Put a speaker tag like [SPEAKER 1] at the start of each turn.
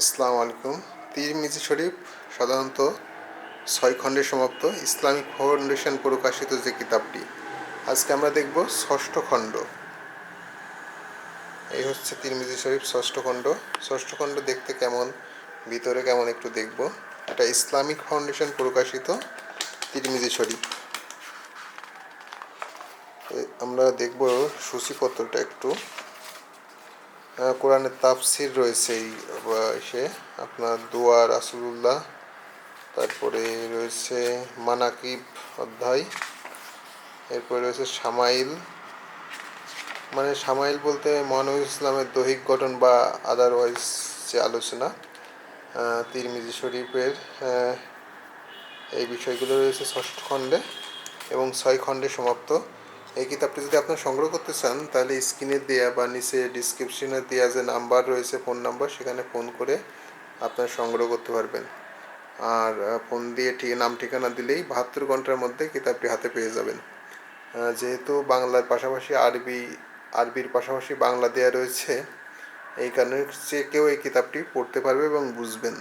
[SPEAKER 1] আসসালামু আলাইকুম। তিরমিজি শরীফ, সাধারণত ছয় খণ্ডে সমাপ্ত ইসলামিক ফাউন্ডেশন প্রকাশিত যে কিতাবটি। আজকে আমরা দেখব ষষ্ঠ খণ্ড। এই হচ্ছে তিরমিজি শরীফ ষষ্ঠ খণ্ড। ষষ্ঠ খণ্ড দেখতে কেমন, ভিতরে কেমন একটু দেখব। এটা ইসলামিক ফাউন্ডেশন প্রকাশিত তিরমিজি শরীফ। আমরা দেখব সূচিপত্রটা একটু। কোরআনের তাফসির রয়েছে এই সে আপনার দোয়া রাসুলুল্লাহ, তারপরে রয়েছে মানাকিব অধ্যায়, এরপরে রয়েছে সামাইল মানে সামাইল বলতে মহানবী ইসলামের দৈহিক গঠন বা আদারওয়াইজ যে আলোচনা তিরমিজি শরীফের এই বিষয়গুলো রয়েছে ষষ্ঠ খণ্ডে এবং ছয় খণ্ডে সমাপ্ত। এই কিতাবটি যদি আপনার সংগ্রহ করতে চান, তাহলে স্ক্রিনে দেওয়া বা নিচে ডিসক্রিপশনে দেওয়া যে নাম্বার রয়েছে ফোন নাম্বার সেখানে ফোন করে আপনার সংগ্রহ করতে পারবেন। আর ফোন দিয়ে ঠিক নাম, ঠিকানা দিলেই বাহাত্তর ঘণ্টার মধ্যে কিতাবটি হাতে পেয়ে যাবেন। যেহেতু বাংলার পাশাপাশি আরবি, আরবির পাশাপাশি বাংলা দেওয়া রয়েছে, এই কারণে কেউ এই কিতাবটি পড়তে পারবে এবং বুঝবেন।